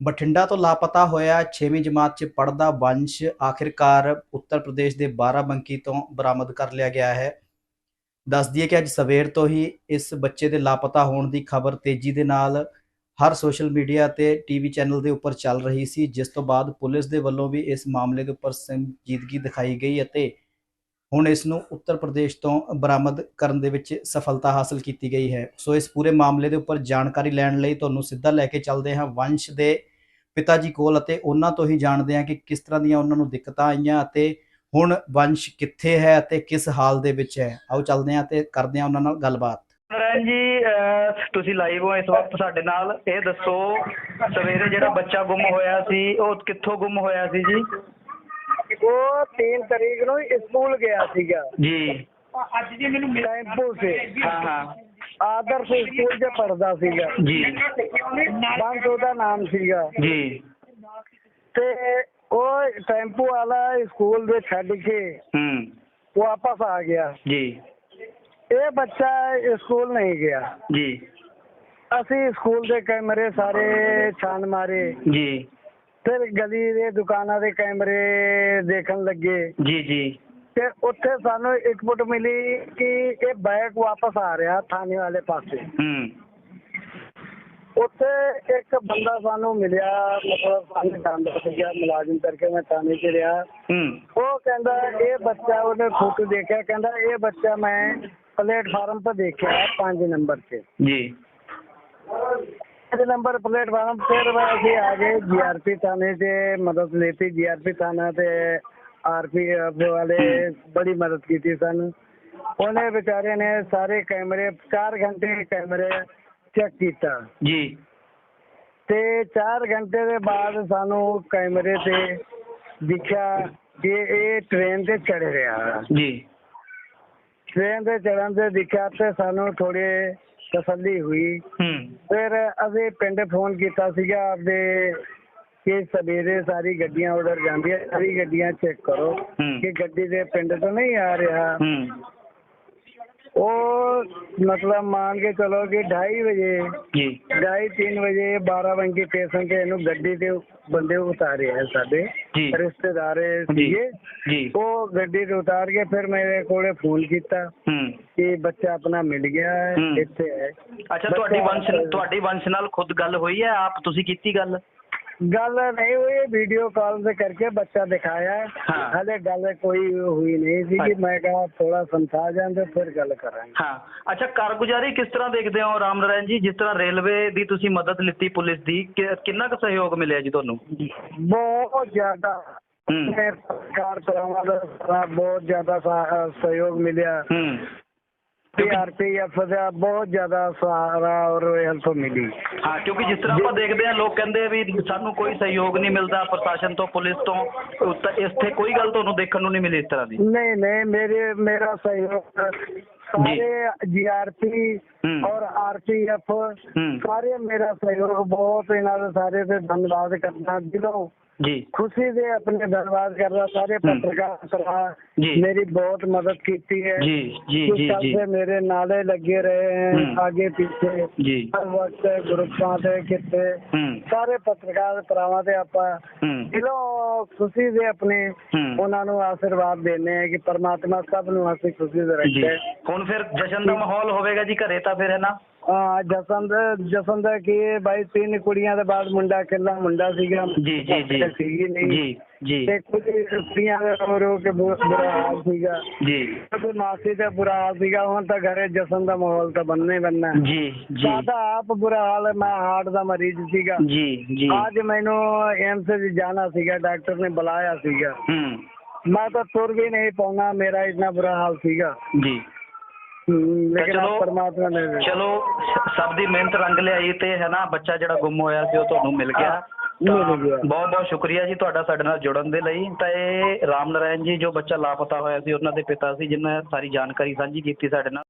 ਬਠਿੰਡਾ ਤੋਂ ਲਾਪਤਾ ਹੋਇਆ 6ਵੀਂ ਜਮਾਤ 'ਚ ਪੜ੍ਹਦਾ ਵੰਸ਼ ਆਖਿਰਕਾਰ ਉੱਤਰ ਪ੍ਰਦੇਸ਼ ਦੇ ਬਾਰਾਬੰਕੀ ਤੋਂ ਬਰਾਮਦ ਕਰ ਲਿਆ ਗਿਆ ਹੈ। ਦੱਸ ਦਈਏ ਕਿ ਅੱਜ ਸਵੇਰ ਤੋਂ ਹੀ ਇਸ ਬੱਚੇ ਦੇ ਲਾਪਤਾ ਹੋਣ ਦੀ ਖਬਰ ਤੇਜ਼ੀ ਦੇ ਨਾਲ ਹਰ ਸੋਸ਼ਲ ਮੀਡੀਆ ਤੇ ਟੀਵੀ ਚੈਨਲ ਦੇ ਉੱਪਰ ਚੱਲ ਰਹੀ ਸੀ, ਜਿਸ ਤੋਂ ਬਾਅਦ ਪੁਲਿਸ ਦੇ ਵੱਲੋਂ ਵੀ ਇਸ ਮਾਮਲੇ ਦੇ ਉੱਪਰ ਸੰਜੀਦਗੀ ਦਿਖਾਈ ਗਈ ਅਤੇ ਹੁਣ ਇਸ ਨੂੰ ਉੱਤਰ ਪ੍ਰਦੇਸ਼ ਤੋਂ ਬਰਾਮਦ ਕਰਨ ਦੇ ਵਿੱਚ ਸਫਲਤਾ ਹਾਸਲ ਕੀਤੀ ਗਈ ਹੈ। ਸੋ ਇਸ ਪੂਰੇ ਮਾਮਲੇ ਦੇ ਉੱਪਰ ਜਾਣਕਾਰੀ ਲੈਣ ਲਈ ਤੁਹਾਨੂੰ ਸਿੱਧਾ ਲੈ ਕੇ ਚੱਲਦੇ ਹਾਂ ਵੰਸ਼ ਦੇ ਪਿਤਾ ਜੀ ਕੋਲ ਅਤੇ ਉਹਨਾਂ ਤੋਂ ਹੀ ਜਾਣਦੇ ਹਾਂ ਕਿ ਕਿਸ ਤਰ੍ਹਾਂ ਦੀਆਂ ਉਹਨਾਂ ਨੂੰ ਦਿੱਕਤਾਂ ਆਈਆਂ ਅਤੇ ਹੁਣ ਵੰਸ਼ ਕਿੱਥੇ ਹੈ ਅਤੇ ਕਿਸ ਹਾਲ ਦੇ ਵਿੱਚ ਹੈ। ਆਓ ਚੱਲਦੇ ਹਾਂ ਤੇ ਕਰਦੇ ਹਾਂ ਉਹਨਾਂ ਨਾਲ ਗੱਲਬਾਤ। ਨਰਨ ਜੀ ਤੁਸੀਂ ਲਾਈਵ ਹੋ ਇਸ ਵਕਤ ਸਾਡੇ ਨਾਲ। ਇਹ ਦੱਸੋ ਸਵੇਰੇ ਜਿਹੜਾ ਬੱਚਾ ਗੁੰਮ ਹੋਇਆ ਸੀ ਉਹ ਕਿੱਥੋਂ ਗੁੰਮ ਹੋਇਆ ਸੀ ਜੀ? ਉਹ 3 ਤਰੀਕ ਨੂੰ ਸਕੂਲ ਗਿਆ ਸੀਗਾ। ਜੀ। ਟੈਂਪੂ ਸੇ ਹਾਂ ਹਾਂ। ਆਦਰਸ਼ ਸਕੂਲ 'ਚ ਪੜਦਾ ਸੀਗਾ। ਜੀ। ਬੰਦ ਉਹਦਾ ਨਾਮ ਸੀਗਾ। ਜੀ। ਤੇ ਉਹ ਟੈਂਪੂ ਵਾਲਾ ਸਕੂਲ ਦੇ ਛੱਡ ਕੇ ਹੂੰ। ਵਾਪਸ ਆ ਗਿਆ। ਜੀ। ਇਹ ਬੱਚਾ ਸਕੂਲ ਨਹੀਂ ਗਿਆ। ਜੀ। ਅਸੀਂ ਸਕੂਲ ਦੇ ਕੈਮਰੇ ਸਾਰੇ ਛਾਨ ਮਾਰੇ। ਜੀ। ਫਿਰ ਗਲੀ ਦੇ ਦੁਕਾਨਾਂ ਦੇ ਕੈਮਰੇ ਦੇਖਣ ਲੱਗੇ। ਜੀ ਜੀ। ਤੇ ਉੱਥੇ ਸਾਨੂੰ ਇੱਕ ਇਨਪੁਟ ਮਿਲੀ ਕਿ ਇਹ ਬੈਕ ਵਾਪਸ ਆ ਰਿਹਾ ਥਾਣੇ ਵਾਲੇ ਪਾਸੇ। ਹੂੰ। ਉੱਥੇ ਇੱਕ ਬੰਦਾ ਸਾਨੂੰ ਮਿਲਿਆ ਮਤਲਬ ਸਾਨੂੰ ਜਾਣਦਾ ਸੀਗਾ ਮੁਲਾਜ਼ਮ ਕਰਕੇ ਮੈਂ ਥਾਣੇ 'ਚ ਰਿਹਾ। ਹੂੰ। ਉਹ ਕਹਿੰਦਾ ਇਹ ਬੱਚਾ ਉਹਨੇ ਫੋਟੋ ਦੇਖਿਆ। ਕਹਿੰਦਾ ਇਹ ਬੱਚਾ ਮੈਂ ਪਲੇਟਫਾਰਮ 'ਤੇ ਦੇਖਿਆ ਪੰਜ ਨੰਬਰ 'ਤੇ। ਜੀ। ਪੰਜ ਨੰਬਰ ਪਲੇਟਫਾਰਮ 'ਤੇ ਅਸੀਂ ਆ ਗਏ ਜੀਆਰਪੀ ਥਾਣੇ 'ਤੇ ਮਦਦ ਲਈ ਜੀਆਰਪੀ ਥਾਣਾ ਤੇ। ਆਰਪੀਐਫ ਵਾਲੇ ਬੜੀ ਮਦਦ ਕੀਤੀ ਸਾਨੂੰ। ਉਹਨੇ ਵਿਚਾਰੇ ਨੇ ਸਾਰੇ ਕੈਮਰੇ 4 ਘੰਟੇ ਕੈਮਰੇ ਚੈੱਕ ਕੀਤਾ। ਜੀ। ਤੇ 4 ਘੰਟੇ ਦੇ ਬਾਅਦ ਸਾਨੂੰ ਕੈਮਰੇ ਤੇ ਦਿਖਿਆ ਕਿ ਇਹ ਟ੍ਰੇਨ ਤੇ ਚੜ ਰਿਹਾ। ਜੀ। ਟ੍ਰੇਨ ਤੇ ਚੜਨ ਤੇ ਦਿਖਿਆ ਤੇ ਸਾਨੂੰ ਥੋੜੇ ਤਸੱਲੀ ਹੋਈ। ਹੂੰ। ਫਿਰ ਅਸੀਂ ਪਿੰਡ ਫੋਨ ਕੀਤਾ ਸੀਗਾ ਆਪਦੇ ਕਿ ਸਵੇਰੇ ਸਾਰੀ ਗੱਡੀਆਂ ਉਧਰ ਜਾਂਦੀਆਂ ਸਾਰੀ ਗੱਡੀਆਂ ਚੈੱਕ ਕਰੋ ਹੂੰ। ਕਿ ਗੱਡੀ ਦੇ ਪਿੰਡ ਤੋਂ ਨਹੀਂ ਆ ਰਿਹਾ। ਹੂੰ। ਉਹ ਮਤਲਬ ਮੰਨ ਕੇ ਚਲੋ ਕਿ 2:30 ਵਜੇ ਜੀ। 2:30 3 ਵਜੇ 12 ਵਜੇ ਸਟੇਸ਼ਨ ਤੇ ਇਹਨੂੰ ਗੱਡੀ ਤੇ ਬੰਦੇ ਉਤਾਰੇ ਹੈ ਸਾਡੇ ਜੀ। ਰਿਸ਼ਤੇਦਾਰ ਜੀ। ਸੀਗੇ। ਜੀ। ਉਹ ਗੱਡੀ ਤੇ ਉਤਾਰ ਕੇ ਫਿਰ ਮੇਰੇ ਕੋਲੇ ਫੋਨ ਕੀਤਾ ਹੂੰ। ਕਿ ਬੱਚਾ ਆਪਣਾ ਮਿਲ ਗਿਆ ਹੈ ਹੂੰ। ਇੱਥੇ ਹੈ। ਅੱਛਾ ਤੁਹਾਡੀ ਬੱਚਾ- ਵੰਸ਼ ਤੁਹਾਡੀ ਵੰਸ਼ ਨਾਲ ਖੁਦ ਗੱਲ ਹੋਈ ਹੈ? ਆਪ ਤੁਸੀਂ ਕੀਤੀ ਗੱਲ? ਗੱਲ ਨਹੀਂ ਹੋਈ ਵੀਡੀਓ ਕਾਲ ਤੇ ਕਰਕੇ ਬੱਚਾ ਦਿਖਾਇਆ। ਹੈ। ਹਾਂ। ਹਲੇ ਗੱਲ ਕੋਈ ਹੋਈ ਨਹੀਂ ਸੀ ਕਿ ਮੈਂ ਕਹਾ ਥੋੜਾ ਸਮਝਾ ਜਾਂਦੇ ਫਿਰ ਗੱਲ ਕਰਾਂਗੇ। ਹਾਂ। ਅੱਛਾ ਕਾਰਗੁਜ਼ਾਰੀ ਕਿਸ ਤਰ੍ਹਾਂ ਦੇਖਦੇ ਹੋ ਰਾਮ ਨਾਰਾਇਣ ਜੀ? ਜਿਸ ਤਰ੍ਹਾਂ ਰੇਲਵੇ ਦੀ ਤੁਸੀਂ ਮਦਦ ਲਿੱਤੀ ਪੁਲਿਸ ਦੀ ਕਿ- ਕਿੰਨਾ ਕੁ ਸਹਿਯੋਗ ਮਿਲਿਆ ਜੀ ਤੁਹਾਨੂੰ? ਬਹੁਤ ਜ਼ਿਆਦਾ। ਹੂੰ। ਮੈਂ ਸਰਕਾਰ ਦਾ ਬਹੁਤ ਜ਼ਿਆਦਾ ਸਾ- ਸਹਿਯੋਗ ਮਿਲਿਆ। ਹੂੰ। ਪੀਆਰਪੀਐਫ ਦਾ ਬਹੁਤ ਜ਼ਿਆਦਾ ਸਹਾਰਾ ਔਰ ਹੈਲਪ ਮਿਲੀ। ਹਾਂ ਕਿਉਂਕਿ ਜਿਸ ਤਰ੍ਹਾਂ ਆਪਾਂ ਦੇਖਦੇ ਹਾਂ ਲੋਕ ਕਹਿੰਦੇ ਆ ਵੀ ਸਾਨੂੰ ਕੋਈ ਸਹਿਯੋਗ ਨਹੀਂ ਮਿਲਦਾ ਪ੍ਰਸ਼ਾਸਨ ਤੋਂ ਪੁਲਿਸ ਤੋਂ ਉੱਤ- ਇੱਥੇ ਕੋਈ ਗੱਲ ਤੁਹਾਨੂੰ ਦੇਖਣ ਨੂੰ ਨਹੀਂ ਮਿਲੀ ਇਸ ਤਰ੍ਹਾਂ ਦੀ। ਨਹੀਂ ਨਹੀਂ ਮੇਰੇ ਮੇਰਾ ਸਹਿਯੋਗ सारे जीआरपी और आरपीएफ ਸਾਰੇ ਮੇਰਾ ਸਹਿਯੋਗ ਬਹੁਤ ਇਹਨਾਂ ਦਾ ਸਾਰੇ ਤੇ ਧੰਨਵਾਦ ਕਰਨਾ ਦਿਲੋਂ ਜੀ। ਖੁਸ਼ੀ ਦੇ ਆਪਣੇ ਧੰਨਵਾਦ ਕਰਦਾ ਸਾਰੇ ਪੱਤਰਕਾਰ ਸਭਾ ਮੇਰੀ ਬਹੁਤ ਮਦਦ ਕੀਤੀ ਹੈ। ਜੀ ਜੀ ਜੀ ਜੀ। ਮੇਰੇ ਨਾਲੇ ਲੱਗੇ ਰਹੇ ਹੈ ਆਗੇ ਪਿੱਛੇ ਹਰ ਵਕਤ ਗਰੁੱਪਾਂ ਤੇ ਕਿਤੇ ਸਾਰੇ ਪੱਤਰਕਾਰ ਭਰਾਵਾਂ ਤੇ ਆਪਾਂ ਦਿਲੋਂ ਖੁਸ਼ੀ ਦੇ ਆਪਣੇ ਉਹਨਾਂ ਨੂੰ ਆਸ਼ੀਰਵਾਦ ਦੇਣੇ ਹੈ ਕਿ ਪਰਮਾਤਮਾ ਸਭ ਨੂੰ ਅਸੀਂ ਖੁਸ਼ੀ ਦੇ ਰੱਖੇ। ਹੁਣ ਫਿਰ ਜਸ਼ਨ ਦਾ ਮਾਹੌਲ ਹੋਵੇਗਾ ਜੀ ਘਰੇ ਤਾਂ ਫਿਰ ਹੈ ਨਾ? ਹਾਂ ਜਸਨ ਦਾ ਜਸਨ ਦਾ ਕੀ ਹੈ, ਬਾਈ ਤਿੰਨ ਕੁੜੀਆਂ ਦੇ ਬਾਅਦ ਮੁੰਡਾ ਇਕੱਲਾ ਮੁੰਡਾ ਸੀਗਾ। ਜੀ ਜੀ ਜੀ। ਸੀਗੀ ਨਹੀਂ। ਜੀ ਜੀ। ਤੇ ਕੁਝ ਕੁੜੀਆਂ ਦੇ ਰੋ ਰੋ ਕੇ ਬਹੁਤ ਬੁਰਾ ਹਾਲ ਸੀਗਾ। ਜੀ। ਤੇ ਮਾਸੀ ਤੇ ਬੁਰਾ ਹਾਲ ਸੀਗਾ ਹੁਣ ਤਾਂ ਘਰੇ ਜਸਨ ਦਾ ਮਾਹੌਲ ਤਾਂ ਬਣਨਾ ਹੀ ਬਣਨਾ ਹੈ। ਜੀ। ਜੀ ਸਾਡਾ ਆਪ ਬੁਰਾ ਹਾਲ ਹੈ ਮੈਂ ਹਾਰਟ ਦਾ ਮਰੀਜ਼ ਸੀਗਾ। ਜੀ ਜੀ। ਅੱਜ ਮੈਨੂੰ ਐਮਸ ਵਿੱਚ ਜਾਣਾ ਸੀਗਾ ਡਾਕਟਰ ਨੇ ਬੁਲਾਇਆ ਸੀਗਾ। ਹੂੰ। ਮੈਂ ਤਾਂ ਤੁਰ ਵੀ ਨਹੀਂ ਪਾਉਣਾ ਮੇਰਾ ਇਤਨਾ ਬੁਰਾ ਹਾਲ ਸੀਗਾ। ਜੀ। ਲੇਕਿਨ ਆਪ ਚਲੋ ਪਰਮਾਤਮਾ ਨੇ ਚਲੋ ਸਭ ਦੀ ਮਿਹਨਤ ਰੰਗ ਲਿਆਈ ਤੇ ਹੈ ਨਾ ਬੱਚਾ ਜਿਹੜਾ ਗੁੰਮ ਹੋਇਆ ਸੀ ਉਹ ਤੁਹਾਨੂੰ ਮਿਲ ਗਿਆ। ਬਹੁਤ ਬਹੁਤ ਸ਼ੁਕਰੀਆ ਜੀ ਤੁਹਾਡਾ ਸਾਡੇ ਨਾਲ ਜੁੜਨ ਦੇ ਲਈ। ਤਾਂ ਇਹ ਰਾਮ ਨਾਰਾਇਣ ਜੀ ਜੋ ਬੱਚਾ ਲਾਪਤਾ ਹੋਇਆ ਸੀ ਉਹਨਾਂ ਦੇ ਪਿਤਾ ਸੀ ਜਿਨ੍ਹਾਂ ਨੇ ਸਾਰੀ ਜਾਣਕਾਰੀ ਸਾਂਝੀ ਕੀਤੀ ਸਾਡੇ ਨਾਲ।